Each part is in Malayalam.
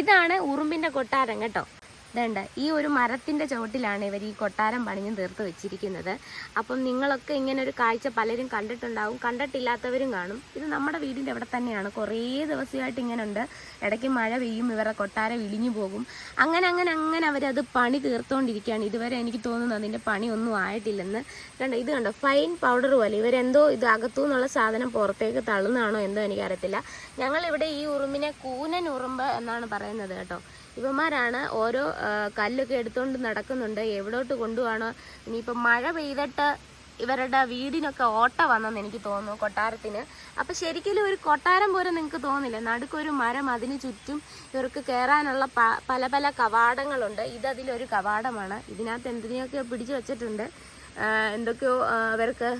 ഇതാണ് ഉറുമ്പിന്റെ കൊട്ടാരം കേട്ടോ. ഇതേണ്ട ഈ ഒരു മരത്തിന്റെ ചുവട്ടിലാണ് ഇവർ ഈ കൊട്ടാരം പണിഞ്ഞ് തീർത്ത് വെച്ചിരിക്കുന്നത്. അപ്പം നിങ്ങളൊക്കെ ഇങ്ങനെ ഒരു കാഴ്ച പലരും കണ്ടിട്ടുണ്ടാവും. കണ്ടിട്ടില്ലാത്തവരും കാണും. ഇത് നമ്മുടെ വീടിന്റെ അവിടെ തന്നെയാണ്. കുറേ ദിവസമായിട്ട് ഇങ്ങനെ ഉണ്ട് ഇടയ്ക്ക് മഴ പെയ്യും ഇവരുടെ കൊട്ടാരം ഇടിഞ്ഞു പോകും. അങ്ങനെ അങ്ങനെ അങ്ങനെ അവരത് പണി തീർത്തുകൊണ്ടിരിക്കുകയാണ് ഇതുവരെ എനിക്ക് തോന്നുന്നു അതിന്റെ പണി ഒന്നും ആയിട്ടില്ലെന്ന്. കണ്ടോ ഇത് കണ്ടോ ഫൈൻ പൗഡർ പോലെ. ഇവരെന്തോ ഇത് അകത്തു നിന്നുള്ള സാധനം പുറത്തേക്ക് തള്ളുന്നതാണോ എന്തോ എനിക്കറിയത്തില്ല. ഞങ്ങളിവിടെ ഈ ഉറുമ്പിനെ കൂനൻ ഉറുമ്പ് എന്നാണ് പറയുന്നത് കേട്ടോ. ഇവന്മാരാണ് ഓരോ കല്ലൊക്കെ എടുത്തുകൊണ്ട് നടക്കുന്നുണ്ട്. എവിടോട്ട് കൊണ്ടുപോകണോ ഇനിയിപ്പോൾ മഴ പെയ്തിട്ട് ഇവരുടെ വീടിനൊക്കെ ഓട്ട വന്നെന്ന് എനിക്ക് തോന്നുന്നു കൊട്ടാരത്തിന്. അപ്പൊ ശരിക്കും ഒരു കൊട്ടാരം പോലെ നിങ്ങൾക്ക് തോന്നില്ല? നടുക്കൊരു മരം അതിന് ചുറ്റും ഇവർക്ക് കയറാനുള്ള പല പല കവാടങ്ങളുണ്ട്. ഇതതിലൊരു കവാടമാണ്. ഇതിനകത്ത് എന്തിനെയൊക്കെ പിടിച്ചു വെച്ചിട്ടുണ്ട്? എന്തൊക്കെയോ ആ, അവർക്ക്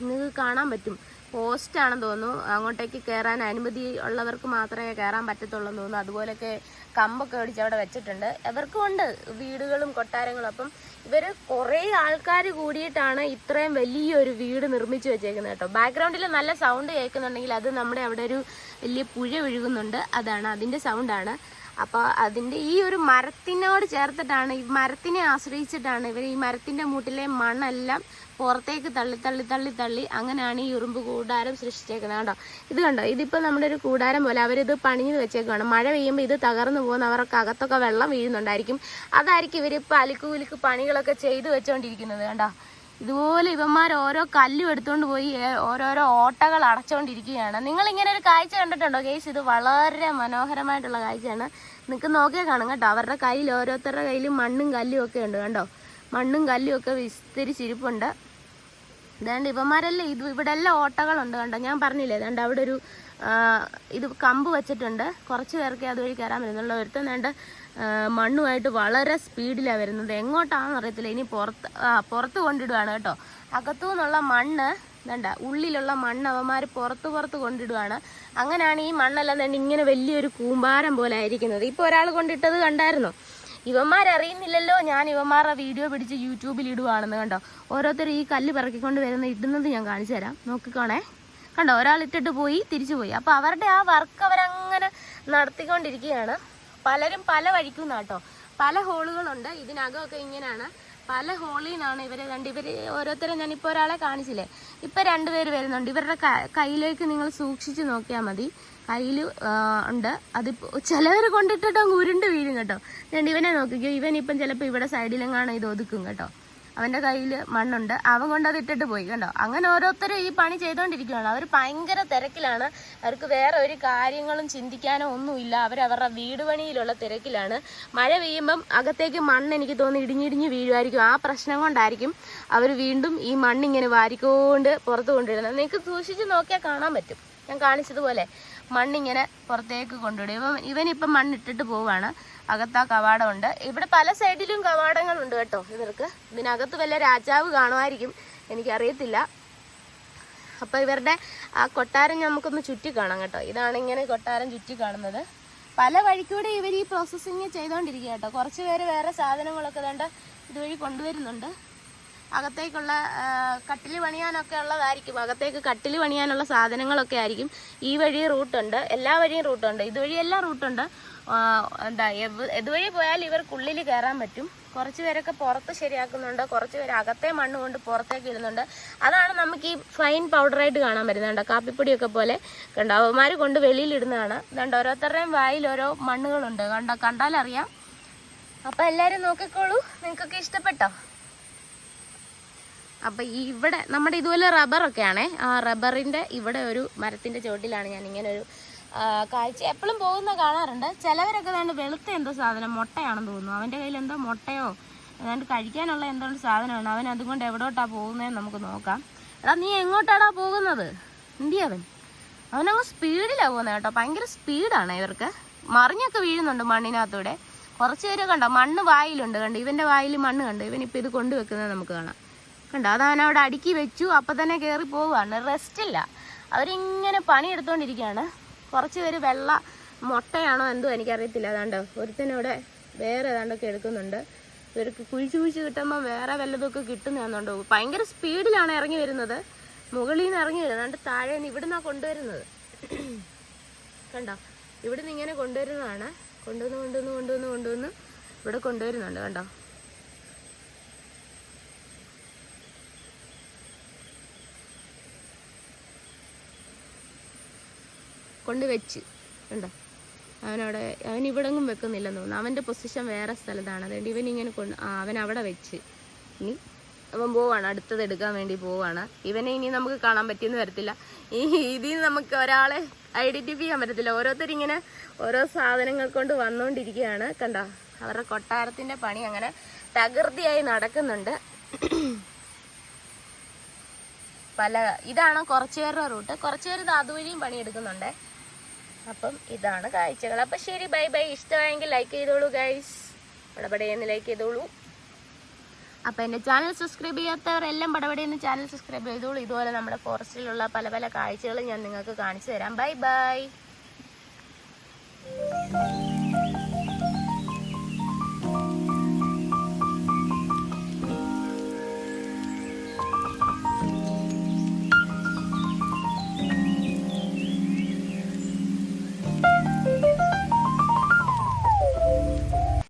നിങ്ങൾക്ക് കാണാൻ പറ്റും. പോസ്റ്റ് ആണെന്ന് തോന്നുന്നു. അങ്ങോട്ടേക്ക് കയറാൻ അനുമതി ഉള്ളവർക്ക് മാത്രമേ കയറാൻ പറ്റത്തുള്ളൂ എന്ന് തോന്നുന്നു. അതുപോലൊക്കെ കമ്പൊക്കെ അടിച്ച് അവിടെ വെച്ചിട്ടുണ്ട്. ഇവർക്കും ഉണ്ട് വീടുകളും കൊട്ടാരങ്ങളും. അപ്പം ഇവർ കുറേ ആൾക്കാർ കൂടിയിട്ടാണ് ഇത്രയും വലിയൊരു വീട് നിർമ്മിച്ചു വെച്ചേക്കുന്നത് കേട്ടോ. ബാക്ക്ഗ്രൗണ്ടിൽ നല്ല സൗണ്ട് കേൾക്കുന്നുണ്ടെങ്കിൽ അത് നമ്മുടെ അവിടെ ഒരു വലിയ പുഴ ഒഴുകുന്നുണ്ട് അതാണ് അതിന്റെ സൗണ്ടാണ് അപ്പോൾ അതിന്റെ ഈ ഒരു മരത്തിനോട് ചേർത്തിട്ടാണ് ഈ മരത്തിനെ ആശ്രയിച്ചിട്ടാണ് ഇവർ ഈ മരത്തിന്റെ മൂട്ടിലെ മണ്ണെല്ലാം പുറത്തേക്ക് തള്ളി തള്ളി തള്ളി തള്ളി അങ്ങനെയാണ് ഈ ഉറുമ്പ് കൂടാരം സൃഷ്ടിച്ചേക്കുന്നത് കേട്ടോ. ഇത് കണ്ടോ? ഇതിപ്പോൾ നമ്മുടെ ഒരു കൂടാരം പോലെ അവരിത് പണിഞ്ഞ് വെച്ചേക്കുവാണ്. മഴ പെയ്യുമ്പോൾ ഇത് തകർന്നു പോകുന്ന അവർക്ക് അകത്തൊക്കെ വെള്ളം വീഴുന്നുണ്ടായിരിക്കും. അതായിരിക്കും ഇവർ ഇപ്പോൾ അലിക്കൂലിക്ക് പണികളൊക്കെ ചെയ്തു വെച്ചുകൊണ്ടിരിക്കുന്നത് കണ്ടോ? ഇതുപോലെ ഇവന്മാർ ഓരോ കല്ലും എടുത്തുകൊണ്ട് പോയി ഓരോരോ ഓട്ടകൾ അടച്ചുകൊണ്ടിരിക്കുകയാണ് നിങ്ങൾ ഇങ്ങനെ ഒരു കാഴ്ച കണ്ടിട്ടുണ്ടോ കേസ് ഇത് വളരെ മനോഹരമായിട്ടുള്ള കാഴ്ചയാണ്. നിങ്ങൾക്ക് നോക്കിയാൽ കാണും കേട്ടോ. അവരുടെ കയ്യിൽ ഓരോരുത്തരുടെ കയ്യിൽ മണ്ണും കല്ലും ഒക്കെ ഉണ്ട് കണ്ടോ? മണ്ണും കല്ലും ഒക്കെ വിസ്തരിച്ചിരിപ്പുണ്ട് ഇതാണ്ട് ഇവന്മാരെല്ലാം ഇത് ഇവിടെ എല്ലാം ഓട്ടകളുണ്ട് കണ്ടോ? ഞാൻ പറഞ്ഞില്ലേ ഇതാണ്ട് അവിടെ ഒരു ഇത് കമ്പ് വെച്ചിട്ടുണ്ട്. കുറച്ച് പേർക്ക് അതുവഴി കയറാൻ പറ്റുന്നുള്ളൂ ഒരുത്തം വേണ്ട മണ്ണുമായിട്ട് വളരെ സ്പീഡിലാണ് വരുന്നത്. എങ്ങോട്ടാണെന്ന് അറിയത്തില്ല. ഇനി പുറത്ത് പുറത്ത് കൊണ്ടിടുവാണ് കേട്ടോ. അകത്തു നിന്നുള്ള മണ്ണ് വേണ്ട ഉള്ളിലുള്ള മണ്ണ് അവന്മാർ പുറത്ത് പുറത്ത് കൊണ്ടിടുവാണ്. അങ്ങനെയാണ് ഈ മണ്ണെല്ലാം തന്നെ ഇങ്ങനെ വലിയൊരു കൂമ്പാരം പോലെ ആയിരിക്കുന്നത്. ഇപ്പോൾ ഒരാൾ കൊണ്ടിട്ടത് കണ്ടായിരുന്നോ? ഇവന്മാരറിയുന്നില്ലല്ലോ. ഞാൻ ഇവന്മാരുടെ വീഡിയോ പിടിച്ച് യൂട്യൂബിൽ ഇടുവാണെന്ന് കണ്ടോ? ഓരോരുത്തർ ഈ കല്ല് പിറക്കിക്കൊണ്ട് വരുന്ന ഇടുന്നത് ഞാൻ കാണിച്ചു തരാം. നോക്കിക്കോണേ. കണ്ടോ? ഒരാൾ ഇട്ടിട്ട് പോയി തിരിച്ചു പോയി അപ്പോൾ അവരുടെ ആ വർക്ക് അവരങ്ങനെ നടത്തിക്കൊണ്ടിരിക്കുകയാണ്. പലരും പല വഴിക്കും കേട്ടോ പല ഹോളുകളുണ്ട്. ഇതിനകമൊക്കെ ഇങ്ങനെയാണ് പല ഹോളിൽ നിന്നാണ് ഇവരെ രണ്ട് ഇവർ ഓരോരുത്തരെ ഞാനിപ്പോൾ ഒരാളെ കാണിച്ചില്ലേ. ഇപ്പം രണ്ടുപേര് വരുന്നുണ്ട്. ഇവരുടെ കയ്യിലേക്ക് നിങ്ങൾ സൂക്ഷിച്ച് നോക്കിയാൽ മതി. കയ്യിൽ ഉണ്ട്. അതിപ്പോൾ ചിലവർ കൊണ്ടിട്ടിട്ട് ഉരുണ്ട് വീഴും കേട്ടോ. ഞാൻ ഇവനെ നോക്കിക്കോ. ഇവൻ ഇപ്പം ചിലപ്പോൾ ഇവിടെ സൈഡിലെങ്ങാണ് ഇത് ഒതുക്കും കേട്ടോ. അവന്റെ കയ്യിൽ മണ്ണുണ്ട്. അവൻ കൊണ്ട് അത് ഇട്ടിട്ട് പോയി. കണ്ടോ? അങ്ങനെ ഓരോരുത്തരും ഈ പണി ചെയ്തുകൊണ്ടിരിക്കുകയാണ് അവർ ഭയങ്കര തിരക്കിലാണ്. അവർക്ക് വേറെ ഒരു കാര്യങ്ങളും ചിന്തിക്കാനോ ഒന്നുമില്ല. അവർ അവരുടെ വീട് പണിയിലുള്ള തിരക്കിലാണ്. മഴ പെയ്യുമ്പം അകത്തേക്ക് മണ്ണ് എനിക്ക് തോന്നുന്നു ഇടിഞ്ഞിടിഞ്ഞ് വീഴുമായിരിക്കും. ആ പ്രശ്നം കൊണ്ടായിരിക്കും അവർ വീണ്ടും ഈ മണ്ണിങ്ങനെ വാരിക്കൊണ്ട് പുറത്ത് കൊണ്ടിടുന്നത് നിങ്ങൾക്ക് സൂക്ഷിച്ച് നോക്കിയാൽ കാണാൻ പറ്റും. ഞാൻ കാണിച്ചതുപോലെ മണ്ണിങ്ങനെ പുറത്തേക്ക് കൊണ്ടുവിടും. ഇവൻ ഇവനിപ്പം മണ്ണിട്ടിട്ട് പോവാണ്. അകത്ത് കവാടമുണ്ട്. ഇവിടെ പല സൈഡിലും കവാടങ്ങളുണ്ട് കേട്ടോ ഇവർക്ക്. ഇതിനകത്ത് വല്ല രാജാവ് കാണുമായിരിക്കും. എനിക്കറിയത്തില്ല. അപ്പോൾ ഇവരുടെ ആ കൊട്ടാരം നമുക്കൊന്ന് ചുറ്റി കാണാം കേട്ടോ. ഇതാണ് ഇങ്ങനെ കൊട്ടാരം ചുറ്റി കാണുന്നത്. പല വഴിക്കൂടെ ഇവർ ഈ പ്രോസസ്സിങ് ചെയ്തുകൊണ്ടിരിക്കുക കേട്ടോ. കുറച്ച് പേര് വേറെ സാധനങ്ങളൊക്കെ വേണ്ട ഇതുവഴി കൊണ്ടുവരുന്നുണ്ട്. അകത്തേക്കുള്ള കട്ടിൽ പണിയാനൊക്കെ ഉള്ളതായിരിക്കും. അകത്തേക്ക് കട്ടിൽ പണിയാനുള്ള സാധനങ്ങളൊക്കെ ആയിരിക്കും. ഈ വഴി റൂട്ടുണ്ട്. എല്ലാ വഴിയും റൂട്ടുണ്ട്. ഇതുവഴി എല്ലാം റൂട്ടുണ്ട്. എന്താ ഇതുവഴി പോയാൽ ഇവർക്കുള്ളിൽ കയറാൻ പറ്റും. കുറച്ച് പേരൊക്കെ പുറത്ത് ശരിയാക്കുന്നുണ്ട്. കുറച്ച് പേര് അകത്തെ മണ്ണ് കൊണ്ട് പുറത്തേക്ക് ഇടുന്നുണ്ട്. അതാണ് നമുക്ക് ഈ ഫൈൻ പൗഡറായിട്ട് കാണാൻ പറ്റുന്നുണ്ട് കാപ്പിപ്പൊടിയൊക്കെ പോലെ. കണ്ടോ? അവന്മാർ കൊണ്ട് വെളിയിലിടുന്നതാണ് ഇതുണ്ട് ഓരോരുത്തരുടെയും വായിൽ ഓരോ മണ്ണുകളുണ്ട്. കണ്ടോ? കണ്ടാലറിയാം. അപ്പം എല്ലാവരും നോക്കിക്കോളൂ. നിങ്ങൾക്കൊക്കെ ഇഷ്ടപ്പെട്ടോ? അപ്പൊ ഈ ഇവിടെ നമ്മുടെ ഇതുപോലെ റബ്ബറൊക്കെയാണേ ആ റബ്ബറിന്റെ ഇവിടെ ഒരു മരത്തിന്റെ ചുവട്ടിലാണ് ഞാൻ ഇങ്ങനെ ഒരു കാഴ്ച എപ്പോഴും പോകുന്ന കാണാറുണ്ട്. ചിലവരൊക്കെ വേണ്ട വെളുത്ത എന്തോ സാധനം മുട്ടയാണെന്ന് തോന്നുന്നു. അവന്റെ കയ്യിൽ എന്തോ മുട്ടയോ ഏതാണ്ട് കഴിക്കാനുള്ള എന്തോ സാധനമാണ്. അവൻ അതുകൊണ്ട് എവിടോട്ടാ പോകുന്നതെന്ന് നമുക്ക് നോക്കാം. എടാ നീ എങ്ങോട്ടാടാ പോകുന്നത്? എന്തി അവൻ? അവനങ്ങ് സ്പീഡിലാണ് പോകുന്നത് കേട്ടോ. ഭയങ്കര സ്പീഡാണ് ഇവർക്ക്. മറിഞ്ഞൊക്കെ വീഴുന്നുണ്ട് മണ്ണിനകത്തൂടെ. കുറച്ച് പേര് കണ്ടോ? മണ്ണ് വായിലുണ്ട് കണ്ടോ? ഇവന്റെ വായിൽ മണ്ണ് കണ്ടോ? ഇവൻ ഇത് കൊണ്ടുവെക്കുന്നത് നമുക്ക് കാണാം. കണ്ടോ? അത് അവനവിടെ അടുക്കി വെച്ചു. അപ്പം തന്നെ കയറി പോവുകയാണ്. റെസ്റ്റ് ഇല്ല. അവരിങ്ങനെ പണിയെടുത്തോണ്ടിരിക്കുകയാണ്. കുറച്ച് പേര് വെള്ള മുട്ടയാണോ എന്തോ എനിക്കറിയത്തില്ല. അതാണ്ട് ഒരുത്തനവിടെ വേറെ ഏതാണ്ടൊക്കെ എടുക്കുന്നുണ്ട്. ഇവർക്ക് കുഴിച്ച് കുഴിച്ച് കിട്ടുമ്പോൾ വേറെ വല്ലതൊക്കെ കിട്ടുന്നതാണെന്നുണ്ടോ? ഭയങ്കര സ്പീഡിലാണ് ഇറങ്ങി വരുന്നത്. മുകളിൽ നിന്ന് ഇറങ്ങി വരുന്നത്. അതുകൊണ്ട് താഴെ നിന്ന് ഇവിടുന്നാണ് കൊണ്ടുവരുന്നത്. കണ്ടോ? ഇവിടുന്ന് ഇങ്ങനെ കൊണ്ടുവരുന്നതാണ്. കൊണ്ടുവന്ന് കൊണ്ടുവന്ന് കൊണ്ടുവന്ന് കൊണ്ടുവന്ന് ഇവിടെ കൊണ്ടുവരുന്നുണ്ട്. കണ്ടോ? കൊണ്ട് വെച്ച്. ഉണ്ടോ അവനവിടെ അവൻ ഇവിടെങ്ങും വെക്കുന്നില്ലെന്ന് തോന്നുന്നു. അവന്റെ പൊസിഷൻ വേറെ സ്ഥലത്താണ്. അതുകൊണ്ട് ഇവൻ ഇങ്ങനെ കൊണ്ട് ആ അവൻ അവിടെ വെച്ച്. ഇനി അവൻ പോവാണ്. അടുത്തത് എടുക്കാൻ വേണ്ടി പോവാണ്. ഇവനെ ഇനി നമുക്ക് കാണാൻ പറ്റിയെന്ന് വരത്തില്ല. ഈ ഇതിൽ നമുക്ക് ഒരാളെ ഐഡന്റിഫൈ ചെയ്യാൻ പറ്റത്തില്ല. ഓരോരുത്തരിങ്ങനെ ഓരോ സാധനങ്ങൾ കൊണ്ട് വന്നുകൊണ്ടിരിക്കുകയാണ് കണ്ടോ? അവരുടെ കൊട്ടാരത്തിന്റെ പണി അങ്ങനെ തകൃതിയായി നടക്കുന്നുണ്ട്. പല ഇതാണ് കുറച്ചുപേരുടെ റൂട്ട്. കുറച്ചു പേര് ഇത് അതുവഴിയും പണിയെടുക്കുന്നുണ്ട്. അപ്പം ഇതാണ് കാഴ്ചകൾ. അപ്പം ശരി ബൈ ബൈ. ഇഷ്ടമായെങ്കിൽ ലൈക്ക് ചെയ്തോളൂ ഗൈസ് പടപടയെന്ന് ലൈക്ക് ചെയ്തോളൂ. അപ്പം എന്റെ ചാനൽ സബ്സ്ക്രൈബ് ചെയ്യാത്തവർ ചെയ്യാത്തവരെല്ലാം പടപടയെന്ന് ചാനൽ സബ്സ്ക്രൈബ് ചെയ്തോളൂ. ഇതുപോലെ നമ്മുടെ ഫോറസ്റ്റിലുള്ള പല പല കാഴ്ചകളും ഞാൻ നിങ്ങൾക്ക് കാണിച്ചു തരാം. Bye bye.